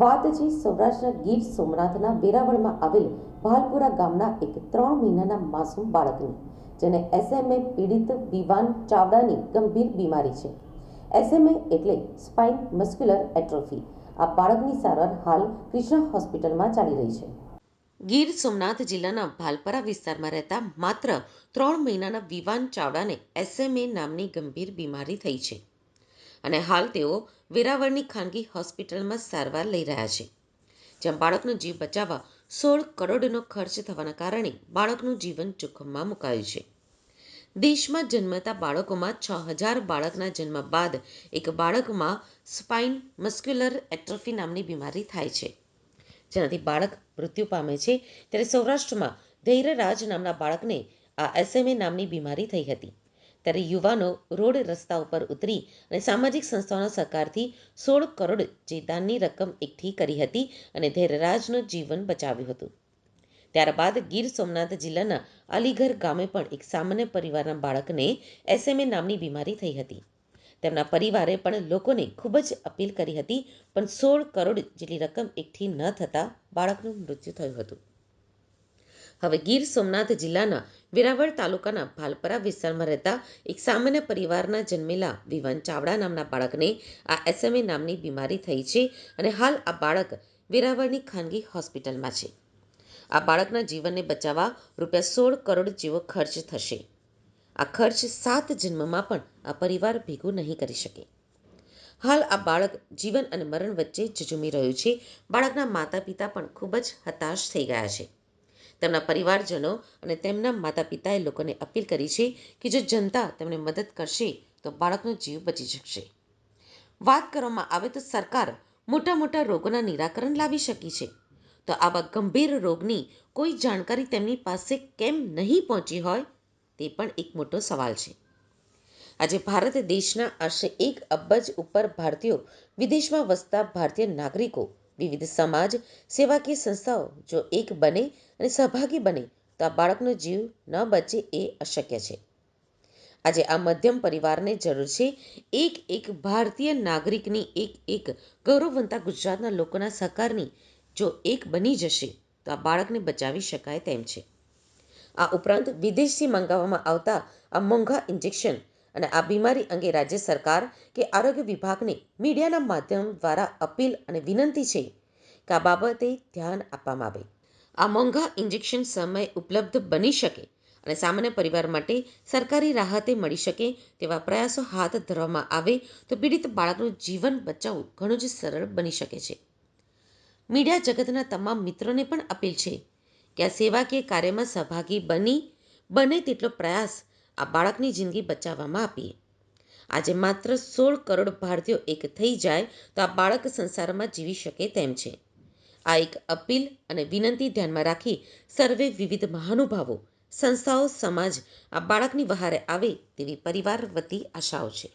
વાત છે સૌરાષ્ટ્રના ગીર સોમનાથના વેરાવળમાં આવેલ ભાલપુરા ગામના એક ત્રણ મહિનાના માસૂમ બાળકની, જેને એસએમએ પીડિત વિવાન ચાવડાની ગંભીર બીમારી છે. એસએમએ એટલે સ્પાઇન મસ્ક્યુલર એટ્રોફી. આ બાળકની સારવાર હાલ કૃષ્ણ હોસ્પિટલમાં ચાલી રહી છે. ગીર સોમનાથ જિલ્લાના ભાલપરા વિસ્તારમાં રહેતા માત્ર ત્રણ મહિનાના વિવાન ચાવડાને એસએમએ નામની ગંભીર બીમારી થઈ છે. અને હાલ તેઓ વેરાવળની ખાનગી હોસ્પિટલમાં સારવાર લઈ રહ્યા છે, જ્યાં બાળકનો જીવ બચાવવા સોળ કરોડનો ખર્ચ થવાના કારણે બાળકનું જીવન જોખમમાં મુકાયું છે. દેશમાં જન્મતા બાળકોમાં છ હજાર બાળકના જન્મ બાદ એક બાળકમાં સ્પાઇન મસ્ક્યુલર એટ્રોફી નામની બીમારી થાય છે. જેનાથી બાળક મૃત્યુ પામે છે, ત્યારે સૌરાષ્ટ્રમાં ધૈર્યરાજ નામના બાળકને આ એસએમએ નામની બીમારી થઈ હતી. ત્યારે યુવાનો રોડ રસ્તા ઉપર ઉતરી અને સામાજિક સંસ્થાઓના સહકારથી સોળ કરોડ જે દાનની રકમ એકઠી કરી હતી અને ધૈર્યરાજનું જીવન બચાવ્યું હતું. ત્યારબાદ ગીર સોમનાથ જિલ્લાના અલીગર ગામે પણ એક સામાન્ય પરિવારના બાળકને એસએમએ નામની બીમારી થઈ હતી. તેમના પરિવારે પણ લોકોને ખૂબ જ અપીલ કરી હતી, પણ સોળ કરોડ જેટલી રકમ એકઠી ન થતાં બાળકનું મૃત્યુ થયું હતું. હવે ગીર સોમનાથ જિલ્લાના વેરાવળ તાલુકાના ભાલપરા વિસ્તારમાં રહેતા એક સામાન્ય પરિવારના જન્મેલા વિવાન ચાવડા નામના બાળકને આ એસએમએ નામની બીમારી થઈ છે અને હાલ આ બાળક વેરાવળની ખાનગી હોસ્પિટલમાં છે. આ બાળકના જીવનને બચાવવા રૂપિયા સોળ કરોડ જેવો ખર્ચ થશે. આ ખર્ચ સાત જન્મમાં પણ આ પરિવાર ભેગું નહીં કરી શકે. હાલ આ બાળક જીવન અને મરણ વચ્ચે ઝઝૂમી રહ્યું છે. બાળકના માતા પિતા પણ ખૂબ જ હતાશ થઈ ગયા છે. તેમના પરિવારજનો અને તેમના માતા પિતાએ લોકોને અપીલ કરી છે કે જો જનતા તેમને મદદ કરશે, તો બાળકનો જીવ બચી શકશે. વાત કરવામાં આવે તો સરકાર મોટા મોટા રોગોના નિરાકરણ લાવી શકી છે. તો આવા ગંભીર રોગની કોઈ જાણકારી તેમની પાસે કેમ નહીં પહોંચી હોય, તે પણ એક મોટો સવાલ છે. આજે ભારત દેશના આશરે એક અબજ ઉપર ભારતીયો વિદેશમાં વસતા ભારતીય નાગરિકો, વિવિધ સમાજ, સેવાકીય સંસ્થાઓ, જો એક બને અને સહભાગી બને તો આ બાળકનો જીવ ન બચે એ અશક્ય છે. આજે આ મધ્યમ પરિવારને જરૂર છે એક એક ભારતીય નાગરિકની એક એક ગૌરવવંતા ગુજરાતના લોકોના સહકારની. જો એક બની જશે તો આ બાળકને બચાવી શકાય તેમ છે. આ ઉપરાંત વિદેશથી મંગાવવામાં આવતા આ મોંઘા ઇન્જેક્શન અને આ બીમારી અંગે રાજ્ય સરકાર કે આરોગ્ય વિભાગને મીડિયાના માધ્યમ દ્વારા અપીલ અને વિનંતી છે કે આ બાબતે ધ્યાન આપવામાં આવે. આ મોંઘા ઇન્જેક્શન સમય ઉપલબ્ધ બની શકે અને સામાન્ય પરિવાર માટે સરકારી રાહતે મળી શકે તેવા પ્રયાસો હાથ ધરવામાં આવે તો પીડિત બાળકનું જીવન બચાવવું ઘણું જ સરળ બની શકે છે. મીડિયા જગતના તમામ મિત્રોને પણ અપીલ છે કે આ સેવાકીય કાર્યમાં સહભાગી બની, બને તેટલો પ્રયાસ આ બાળકની જિંદગી બચાવવામાં આપીએ. આજે માત્ર સોળ કરોડ ભારતીયો એક થઈ જાય તો આ બાળક સંસારમાં જીવી શકે તેમ છે. આ એક અપીલ અને વિનંતી ધ્યાનમાં રાખી સર્વે વિવિધ મહાનુભાવો, સંસ્થાઓ, સમાજ આ બાળકની વહારે આવે તેવી પરિવાર વતી આશાઓ છે.